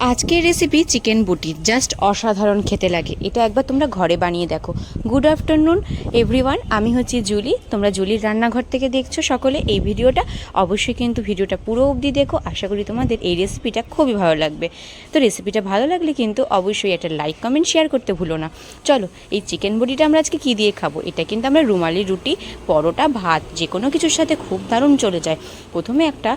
আজকের recipe chicken বুটি just অসাধারণ খেতে লাগে। এটা একবার তোমরা ঘরে বানিয়ে দেখো। গুড আফটারনুন এভরিওয়ান আমি হচ্ছি জুলি। তোমরা জুলির রান্নাঘর থেকে দেখছ সকলে। এই ভিডিওটা অবশ্যই কিন্তু ভিডিওটা পুরো অবধি দেখো। আশা করি তোমাদের এই রেসিপিটা খুবই ভালো লাগবে। তো রেসিপিটা ভালো লাগলে কিন্তু অবশ্যই একটা লাইক কমেন্ট শেয়ার করতে ভুলো না। চলো, এই চিকেন বুটিটা আমরা আজকে কী দিয়ে খাব? এটা কিন্তু আমরা রুমালি রুটি, পরোটা, ভাত যে কোনো কিছুর সাথে খুব দারুণ চলে যায়। প্রথমে একটা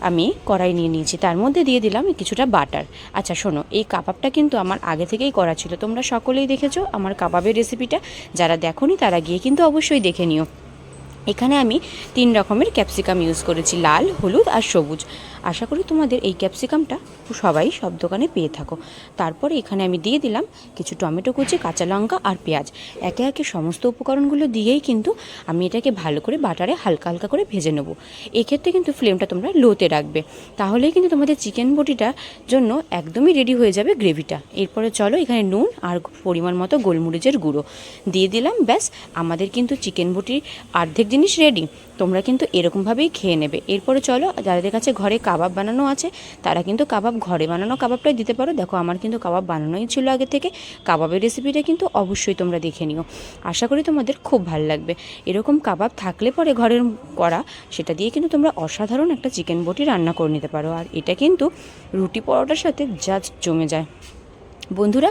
আমি কড়াই নিয়ে নিয়েছি। তার মধ্যে দিয়ে দিলাম কিছুটা বাটার। আচ্ছা শোনো, এই কাবাবটা কিন্তু আমার আগে থেকেই করা ছিল। তোমরা সকলেই দেখেছ আমার কাবাবের রেসিপিটা যারা দেখো তারা গিয়ে কিন্তু অবশ্যই দেখে নিও। এখানে আমি তিন রকমের ক্যাপসিকাম ইউজ করেছি, লাল, হলুদ আর সবুজ। আশা করি তোমাদের এই ক্যাপসিকামটা সবাই সব দোকানে পেয়ে থাকো। তারপরে এখানে আমি দিয়ে দিলাম কিছু টমেটো কুচি, কাঁচা লঙ্কা আর পেঁয়াজ। একে একে সমস্ত উপকরণগুলো দিয়েই কিন্তু আমি এটাকে ভালো করে বাটারে হালকা হালকা করে ভেজে নেব। এক্ষেত্রে কিন্তু ফ্লেমটা তোমরা লোতে রাখবে। তাহলেই কিন্তু তোমাদের চিকেন বটিটার জন্য একদমই রেডি হয়ে যাবে গ্রেভিটা এরপরে চলো এখানে নুন আর পরিমাণ মতো গোলমরিচের গুঁড়ো। দিয়ে দিলাম, ব্যাস। আমাদের কিন্তু চিকেন বটির অর্ধেক জিনিস রেডি তোমরা কিন্তু এরকমভাবেই খেয়ে নেবে। এরপরে চলো, যাদের কাছে ঘরে কাবাব বানানো আছে, তারা কিন্তু কাবাব ঘরে বানানো কাবাবটাই দিতে পারো। দেখো, আমার কিন্তু কাবাব বানানোই ছিল আগে থেকে। কাবাবের রেসিপিটা কিন্তু অবশ্যই তোমরা দেখে নিও। আশা করি তোমাদের খুব ভালো লাগবে। এরকম কাবাব থাকলে পরে ঘরের করা সেটা দিয়ে কিন্তু তোমরা অসাধারণ একটা চিকেন বটি রান্না করে নিতে পারো। আর এটা কিন্তু রুটি পরোটার সাথে জাস্ট জমে যায়। বন্ধুরা,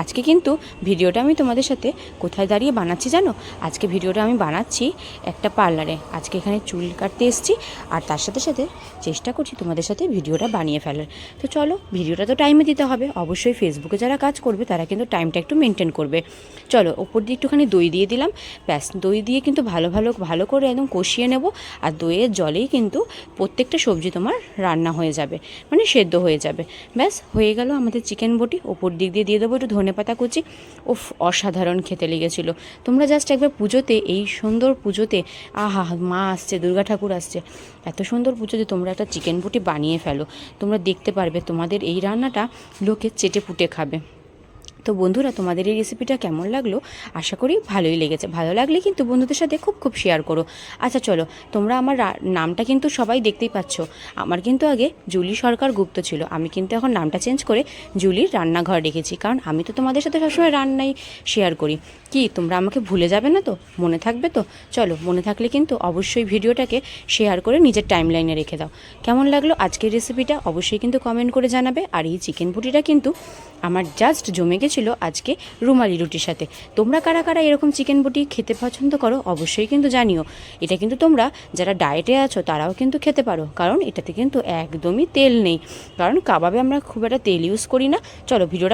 আজকে কিন্তু ভিডিওটা আমি তোমাদের সাথে কোথায় দাঁড়িয়ে বানাচ্ছি জানো? আজকে ভিডিওটা আমি বানাচ্ছি একটা পার্লারে। আজকে এখানে চুল কাটতে এসেছি আর তার সাথে সাথে চেষ্টা করছি তোমাদের সাথে ভিডিওটা বানিয়ে ফেলার। তো চলো, ভিডিওটা তো টাইমে দিতে হবে। অবশ্যই ফেসবুকে যারা কাজ করবে, তারা কিন্তু টাইমটা একটু মেনটেন করবে। চলো, ওপর দিয়ে একটুখানি দই দিয়ে দিলাম। ব্যাস, দই দিয়ে কিন্তু ভালো ভালো ভালো করে একদম কষিয়ে নেব। আর দইয়ের জলেই কিন্তু প্রত্যেকটা সবজি তোমার রান্না হয়ে যাবে মানে সেদ্ধ হয়ে যাবে। ব্যাস, হয়ে গেল আমাদের চিকেন বটি। ওপর দিক দিয়ে দিয়ে দেবো, একটু ধনে পাতা কুচি। উফ, অসাধারণ খেতে লেগেছিলো। তোমরা জাস্ট একবার পুজোতে, এই সুন্দর পুজোতে, আহা, মা আসছে, দুর্গা ঠাকুর আসছে। এত সুন্দর পুজোতে তোমরা একটা চিকেন বুটি বানিয়ে ফেলো। তোমরা দেখতে পারবে তোমাদের এই রান্নাটা লোকে চেটে পুটে খাবে। তো বন্ধুরা, তোমাদের এই রেসিপিটা কেমন লাগল? আশা করি ভালোই লেগেছে। ভালো লাগলে কিন্তু বন্ধুদের সাথে খুব খুব শেয়ার করো। আচ্ছা চলো, তোমরা আমার নামটা কিন্তু সবাই দেখতেই পাচ্ছ। আমার কিন্তু আগে জুলি সরকার গুপ্ত ছিল। আমি কিন্তু এখন নামটা চেঞ্জ করে জুলির রান্নাঘর রেখেছি। কারণ আমি তো তোমাদের সাথে সবসময় রান্নাই শেয়ার করি। কি, তোমরা আমাকে ভুলে যাবে না তো? মনে থাকবে তো? চলো, মনে থাকলে কিন্তু অবশ্যই ভিডিওটাকে শেয়ার করে নিজের টাইম লাইনে রেখে দাও। কেমন লাগল আজকের রেসিপিটা অবশ্যই কিন্তু কমেন্ট করে জানাবে। আর এই চিকেন বুটিটা কিন্তু আমার জাস্ট জমে গেছিল আজকে রুমালি রুটির সাথে। তোমরা কারা কারা এরকম চিকেন বুটি খেতে পছন্দ করো অবশ্যই কিন্তু জানিও। এটা কিন্তু তোমরা যারা ডায়েটে আছো তারাও কিন্তু খেতে পারো, কারণ এটাতে কিন্তু একদমই তেল নেই। কারণ কাবাবে আমরা খুব একটা তেল ইউজ করি না। চলো ভিডিওটা